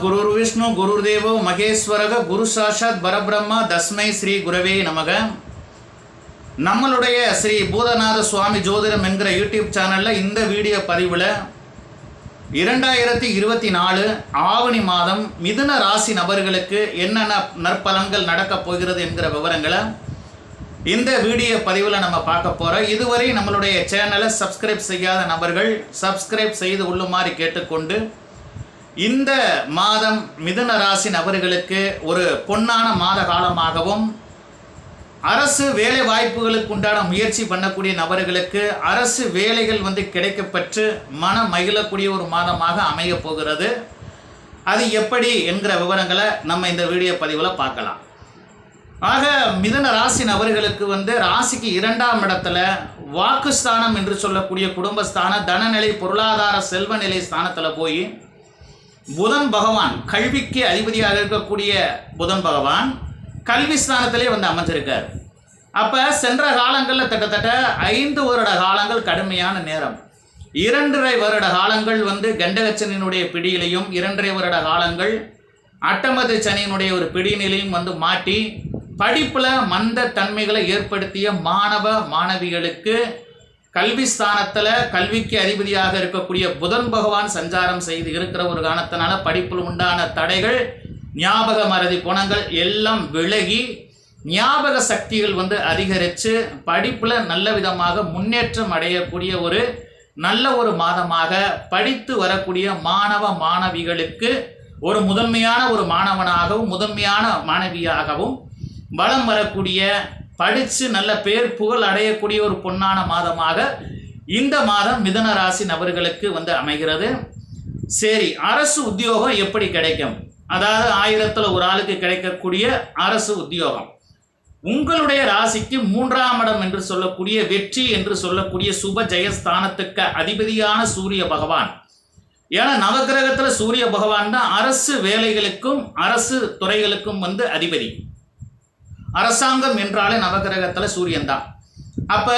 குருர் விஷ்ணு குருர் தேவோ மகேஸ்வரக குரு சாஷாத் பரபிரம்மா தஸ்மை ஸ்ரீ குரவே நமக நம்மளுடைய ஸ்ரீ பூதநாத சுவாமி ஜோதிடம் என்கிற யூடியூப் சேனலில் இந்த வீடியோ பதிவில் இரண்டாயிரத்தி இருபத்தி நாலு ஆவணி மாதம் மிதுன ராசி நபர்களுக்கு என்னென்ன நற்பலன்கள் நடக்கப் போகிறது என்கிற விவரங்களை இந்த வீடியோ பதிவில் நம்ம பார்க்க போகிறோம் இதுவரை நம்மளுடைய சேனலை சப்ஸ்கிரைப் செய்யாத நபர்கள் சப்ஸ்கிரைப் செய்து உள்ளுமாறு கேட்டுக்கொண்டு இந்த மாதம் மிதுன ராசி நபர்களுக்கு ஒரு பொன்னான மாத காலமாகவும் அரசு வேலை வாய்ப்புகளுக்கு உண்டான முயற்சி பண்ணக்கூடிய நபர்களுக்கு அரசு வேலைகள் வந்து கிடைக்கப்பெற்று மனம் மகிழக்கூடிய ஒரு மாதமாக அமைய போகிறது. அது எப்படி என்கிற விவரங்களை நம்ம இந்த வீடியோ பதிவில் பார்க்கலாம். ஆக மிதன ராசி நபர்களுக்கு வந்து ராசிக்கு இரண்டாம் இடத்துல வாக்குஸ்தானம் என்று சொல்லக்கூடிய குடும்பஸ்தானம் தனநிலை பொருளாதார செல்வநிலை ஸ்தானத்தில் போய் புதன் பகவான் கல்விக்கு அதிபதியாக இருக்கக்கூடிய புதன் பகவான் கல்வி ஸ்தானத்திலே வந்து அமைஞ்சிருக்கார் அப்போ சென்ற காலங்களில் கிட்டத்தட்ட ஐந்து வருட காலங்கள் கடுமையான நேரம். இரண்டரை வருட காலங்கள் வந்து கண்டகச்சனினுடைய பிடியிலையும் இரண்டரை வருட காலங்கள் அட்டமது சனியினுடைய ஒரு பிடிநிலையும் வந்து மாட்டி படிப்பில் மந்த தன்மைகளை ஏற்படுத்திய மாணவ மாணவிகளுக்கு கல்வி ஸ்தானத்தில் கல்விக்கு அதிபதியாக இருக்கக்கூடிய புதன் பகவான் சஞ்சாரம் செய்து இருக்கிற ஒரு காரணத்தினால படிப்பில் உண்டான தடைகள் ஞாபக மறதி குணங்கள் எல்லாம் விலகி ஞாபக சக்திகள் வந்து அதிகரித்து படிப்பில் நல்ல விதமாக முன்னேற்றம் அடையக்கூடிய ஒரு நல்ல ஒரு மாதமாக படித்து வரக்கூடிய மாணவ மாணவிகளுக்கு ஒரு முதன்மையான ஒரு மாணவனாகவும் முதன்மையான மாணவியாகவும் வளம் வரக்கூடிய படித்து நல்ல பேர் புகழ் அடையக்கூடிய ஒரு பொன்னான மாதமாக இந்த மாதம் மிதன ராசி நபர்களுக்கு வந்து அமைகிறது. சரி அரசு உத்தியோகம் எப்படி கிடைக்கும்? அதாவது ஆயிரத்தில் ஒரு ஆளுக்கு கிடைக்கக்கூடிய அரசு உத்தியோகம். உங்களுடைய ராசிக்கு மூன்றாம் இடம் என்று சொல்லக்கூடிய வெற்றி என்று சொல்லக்கூடிய சுப ஜெயஸ்தானத்துக்கு அதிபதியான சூரிய பகவான். ஏன்னா நவகிரகத்தில் சூரிய பகவான் தான் அரசு வேலைகளுக்கும் அரசு துறைகளுக்கும் வந்து அதிபதி. அரசாங்கம் என்றாலே நவகிரகத்தில் சூரியன் தான் அப்போ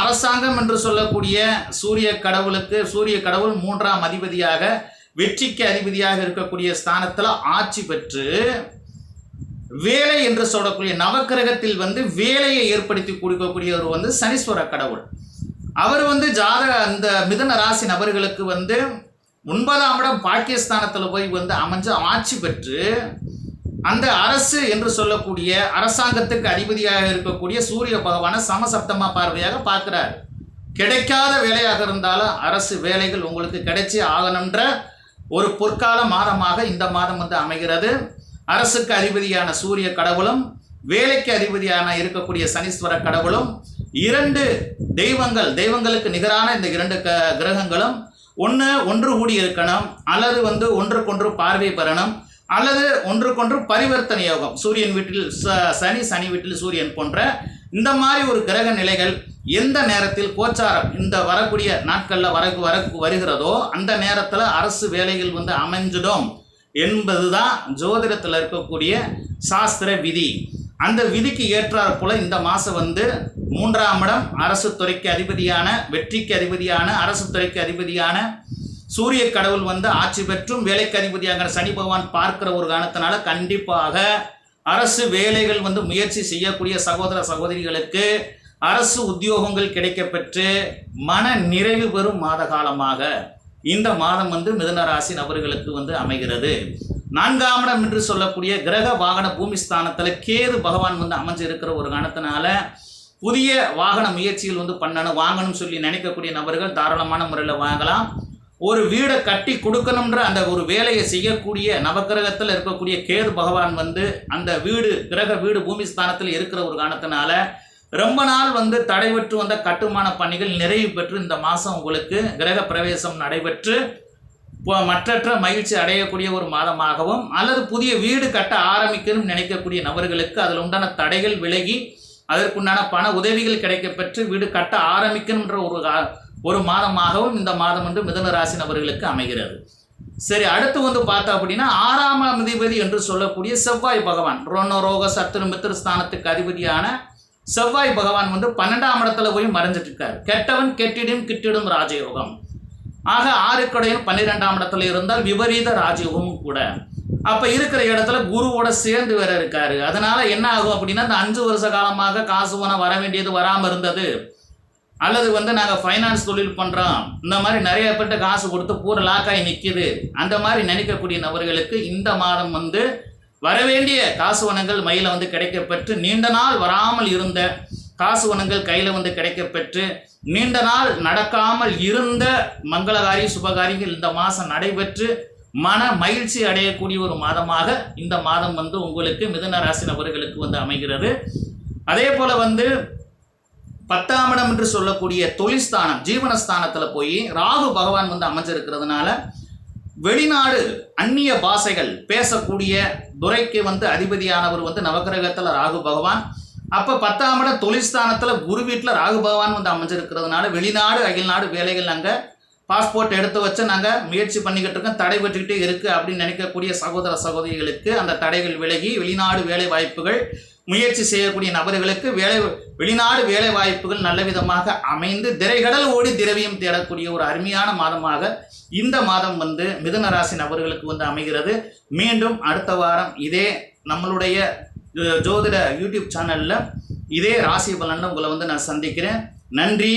அரசாங்கம் என்று சொல்லக்கூடிய சூரிய கடவுளுக்கு சூரிய கடவுள் மூன்றாம் அதிபதியாக வெற்றிக்கு அதிபதியாக இருக்கக்கூடிய ஸ்தானத்தில் ஆட்சி பெற்று வேலை என்று சொல்லக்கூடிய நவக்கிரகத்தில் வந்து வேலையை ஏற்படுத்தி கொடுக்கக்கூடியவர் வந்து சனீஸ்வர கடவுள். அவர் வந்து ஜாதக அந்த மிதன ராசி நபர்களுக்கு வந்து ஒன்பதாம் இடம் பாக்கியஸ்தானத்தில் போய் வந்து அமைஞ்சு ஆட்சி பெற்று அந்த அரசு என்று சொல்லக்கூடிய அரசாங்கத்துக்கு அதிபதியாக இருக்கக்கூடிய சூரிய பகவானை சமசப்தமா பார்வையாக பார்க்கிறார். கிடைக்காத வேலையாக இருந்தாலும் அரசு வேலைகள் உங்களுக்கு கிடைச்சி ஆகணுன்ற ஒரு பொற்கால மாதமாக இந்த மாதம் வந்து அமைகிறது. அரசுக்கு அதிபதியான சூரிய கடவுளும் வேலைக்கு அதிபதியான இருக்கக்கூடிய சனீஸ்வர கடவுளும் இரண்டு தெய்வங்கள் தெய்வங்களுக்கு நிகரான இந்த இரண்டு க கிரகங்களும் ஒன்று ஒன்று கூடி இருக்கணும் அல்லது வந்து ஒன்றுக்கொன்று பார்வை பெறணும். அல்லது ஒன்றுக்கொன்று பரிவர்த்தனை யோகம். சூரியன் வீட்டில் ச சனி சனி வீட்டில் சூரியன் போன்ற இந்த மாதிரி ஒரு கிரக நிலைகள் எந்த நேரத்தில் கோச்சாரம் இந்த வரக்கூடிய நாட்களில் வர வர வருகிறதோ அந்த நேரத்தில் அரசு வேலைகள் வந்து அமைஞ்சிடும் என்பது தான் ஜோதிடத்தில் இருக்கக்கூடிய சாஸ்திர விதி. அந்த விதிக்கு ஏற்றாற் போல இந்த மாதம் வந்து மூன்றாம் இடம் அரசு துறைக்கு அதிபதியான வெற்றிக்கு அதிபதியான அரசு துறைக்கு அதிபதியான சூரிய கடவுள் வந்து ஆட்சி பெற்றும் வேலைக்கு அதிபதியாகிற சனி பகவான் பார்க்கிற ஒரு காரணத்தினால கண்டிப்பாக அரசு வேலைகள் வந்து முயற்சி செய்யக்கூடிய சகோதர சகோதரிகளுக்கு அரசு உத்தியோகங்கள் கிடைக்கப்பெற்று மன நிறைவு பெறும் மாத காலமாக இந்த மாதம் வந்து மிதனராசி நபர்களுக்கு வந்து அமைகிறது. நான்காம் இடம் என்று சொல்லக்கூடிய கிரக வாகன பூமி ஸ்தானத்தில் கேது பகவான் வந்து அமைஞ்சிருக்கிற ஒரு காரணத்தினால புதிய வாகன முயற்சிகள் வந்து பண்ணணும் வாங்கணும்னு சொல்லி நினைக்கக்கூடிய நபர்கள் தாராளமான முறையில் வாங்கலாம். ஒரு வீடை கட்டி கொடுக்கணுன்ற அந்த ஒரு வேலையை செய்யக்கூடிய நவக்கிரகத்தில் இருக்கக்கூடிய கேது பகவான் வந்து அந்த வீடு கிரக வீடு பூமி ஸ்தானத்தில் இருக்கிற ஒரு காரணத்தினால ரொம்ப நாள் வந்து தடைபெற்று வந்த கட்டுமான பணிகள் நிறைவு பெற்று இந்த மாதம் உங்களுக்கு கிரக பிரவேசம் நடைபெற்று இப்போ மற்றற்ற மகிழ்ச்சி அடையக்கூடிய ஒரு மாதமாகவும் அல்லது புதிய வீடு கட்ட ஆரம்பிக்கணும்னு நினைக்கக்கூடிய நபர்களுக்கு அதில் உண்டான தடைகள் விலகி அதற்குண்டான பண உதவிகள் கிடைக்கப்பெற்று வீடு கட்ட ஆரம்பிக்கணுன்ற ஒரு ஒரு மாதமாகவும் இந்த மாதம் வந்து மிதன ராசி நபர்களுக்கு அமைகிறது. சரி அடுத்து வந்து பார்த்தா அப்படின்னா ஆறாம் அதிபதி என்று சொல்லக்கூடிய செவ்வாய் பகவான். ரோண ரோக சத்துரு மித்திர ஸ்தானத்துக்கு அதிபதியான செவ்வாய் பகவான் வந்து பன்னெண்டாம் இடத்துல போய் மறைஞ்சிட்டு இருக்காரு கெட்டவன் கெட்டிடும் கிட்டிடும் ராஜயோகம். ஆக ஆறுக்கடையும் பன்னிரெண்டாம் இடத்துல இருந்தால் விபரீத ராஜயோகமும் கூட. அப்ப இருக்கிற இடத்துல குருவோட சேர்ந்து வேற இருக்காரு. அதனால என்ன ஆகும் அப்படின்னா இந்த அஞ்சு வருஷ காலமாக காசு பணம் வர வேண்டியது வராமல் இருந்தது. அல்லது வந்து நாங்கள் ஃபைனான்ஸ் தொழில் பண்ணுறோம் இந்த மாதிரி நிறைய பேர்கிட்ட காசு கொடுத்து பூரா லாக்காகி நிற்கிது அந்த மாதிரி நினைக்கக்கூடிய நபர்களுக்கு இந்த மாதம் வந்து வரவேண்டிய காசு வனங்கள் மயில வந்து கிடைக்கப்பெற்று நீண்ட நாள் வராமல் இருந்த காசு வனங்கள் கையில் வந்து கிடைக்கப்பெற்று நீண்ட நாள் நடக்காமல் இருந்த மங்களகாரி சுபகாரிகள் இந்த மாதம் நடைபெற்று மன மகிழ்ச்சி அடையக்கூடிய ஒரு மாதமாக இந்த மாதம் வந்து உங்களுக்கு மிதுன ராசி நபர்களுக்கு வந்து அமைகிறது. அதே போல் வந்து பத்தாம் இடம் என்று சொல்லக்கூடிய தொழில்ஸ்தானம் ஜீவனஸ்தானத்தில் போய் ராகு பகவான் வந்து அமைஞ்சிருக்கிறதுனால வெளிநாடு அந்நிய பாஷைகள் பேசக்கூடிய துறைக்கு வந்து அதிபதியானவர் வந்து நவக்கிரகத்தில் ராகு பகவான். அப்போ பத்தாம் இடம் தொழில்ஸ்தானத்தில் குரு வீட்டில் ராகு பகவான் வந்து அமைஞ்சிருக்கிறதுனால வெளிநாடு அயல்நாடு வேலைகள் அங்கே பாஸ்போர்ட் எடுத்து வச்சு நாங்கள் முயற்சி பண்ணிக்கிட்டு இருக்கோம். தடை பெற்றுக்கிட்டே இருக்குது அப்படின்னு நினைக்கக்கூடிய சகோதர சகோதரிகளுக்கு அந்த தடைகள் விலகி வெளிநாடு வேலை வாய்ப்புகள் முயற்சி செய்யக்கூடிய நபர்களுக்கு வேலை வெளிநாடு வேலை வாய்ப்புகள் நல்ல விதமாக அமைந்து திரைகடல் ஓடி திரவியம் தேடக்கூடிய ஒரு அருமையான மாதமாக இந்த மாதம் வந்து மிதுன ராசி நபர்களுக்கு வந்து அமைகிறது. மீண்டும் அடுத்த வாரம் இதே நம்மளுடைய ஜோதிட யூடியூப் சேனலில் இதே ராசி பலனில் உங்களை வந்து நான் சந்திக்கிறேன். நன்றி.